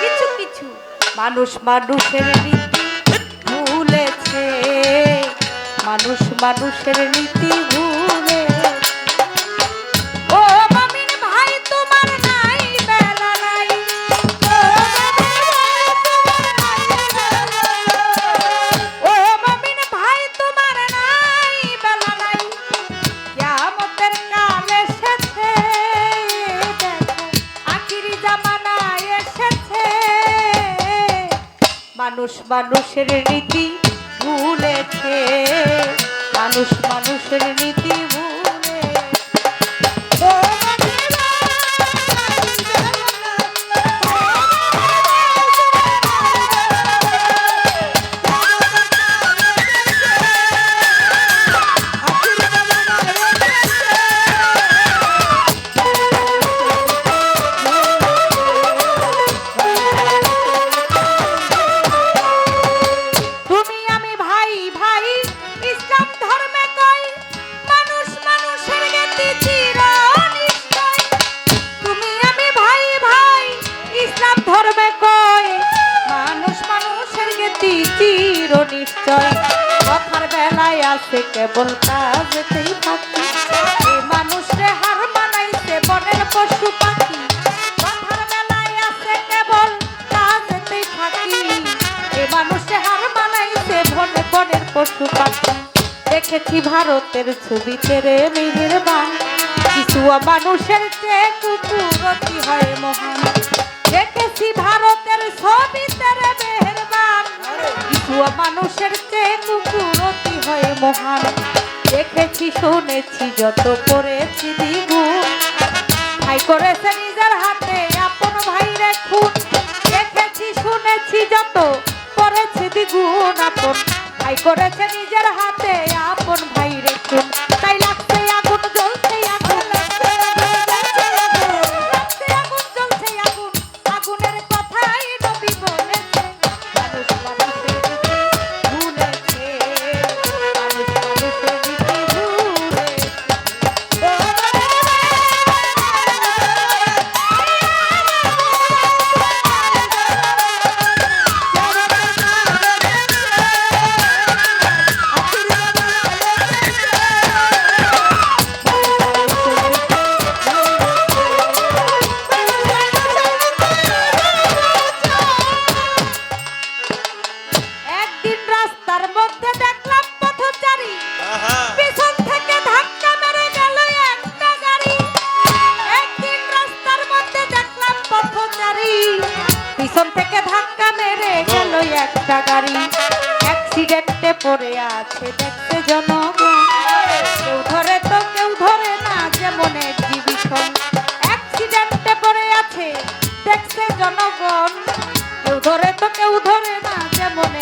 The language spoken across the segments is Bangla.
কিছু কিছু। মানুষ মানুষের নীতি ভুলেছে। মানুষ মানুষের নীতি ভুল মানুষের নীতি ভুলেছে। মানুষ মানুষের নীতি আছে কেবল কাজেতেই ফাঁকি এই মানুষে হার মানাইছে বনের পশু পাখি। কথার বেলায় আছে কেবল কাজেতেই ফাঁকি এই মানুষে হার মানাইছে বনে বনের পশু পাখি। দেখেছি ভারতের ছবিতে রে মিহির কিছু মানুষের চেয়ে কুকুর অতি হয় মহান। দেখেছি ভারতের ছবিতে রে মেহেরবান। কিছু মানুষের চেয়ে কুকুর অতি হয় মহান। দেখেছি, শুনেছি, যত করেছি দ্বিগুণ। ভাই করেছে নিজের হাতে, আপন ভাই খুন। দেখেছি, শুনেছি, যত করেছি দ্বিগুণ আপন। ভাই করেছে একটা গাড়ি। অ্যাক্সিডেন্টে পড়ে আছে দেখতে জনগণ। কেউ ধরে তো, কেউ ধরে না যেমন জীবিষণ অ্যাক্সিডেন্টে পড়ে আছে দেখতে জনগণ। কেউ ধরে তো, কেউ ধরে না যেমন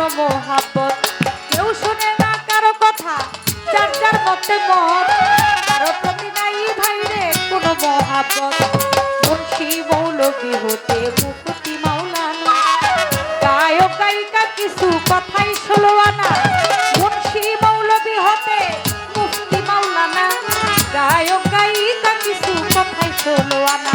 কোনো মোহাব্বত কেউ শোনে না কারও কথা, যার যার মতে মত। কারও প্রতি নাই ভাইরে কোনো মোহাব্বত মুন্সি মৌলবী হতে মুক্তি মাওলানা। গায়ক গায়িকা কিছু কথাই ষোলো আনা মুন্সি মৌলবী হতে মুক্তি মাওলানা। গায়ক গায়িকা কিছু কথাই ষোলো আনা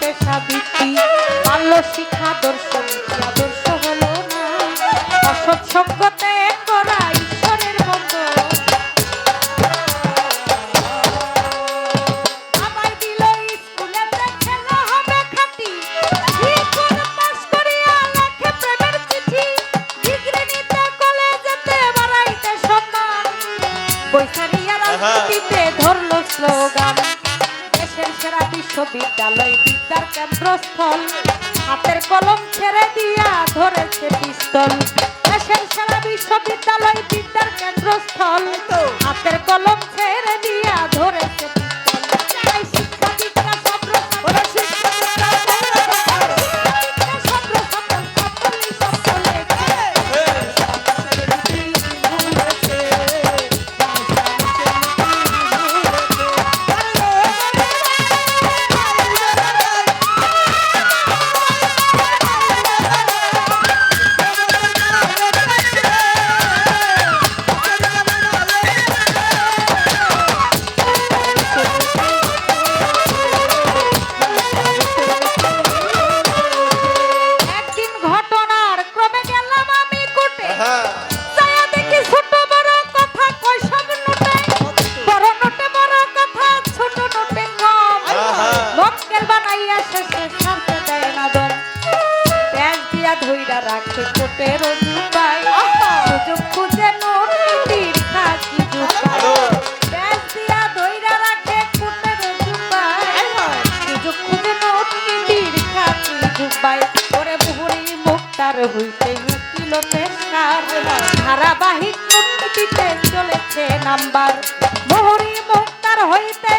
পেশা বৃত্তি। বাল্য শিক্ষা দর্শন আদর্শ হলো না। অসৎ সঙ্গতে করা ঈশ্বরের বন্ধ। আমায় দিল স্কুলেতে খেলা হবে খাটি। পাস করিয়া লেখে প্রেমের চিঠি। ডিগ্রি নিতে কলেজেতে বাড়াইতে সম্মান। বৈশারিয়া রাজনীতিতে ধরলো স্লোগান। দেশের সেরা বিশ্ববিদ্যালয় বিদ্যার কেন্দ্রস্থল। হাতের কলম ছেড়ে দিয়া ধরেছে পিস্তল। হইতে উকিল পেশার ধারাবাহিক উন্নতিতে চলেছে নাম্বার। মোহরি মুক্তার হইতে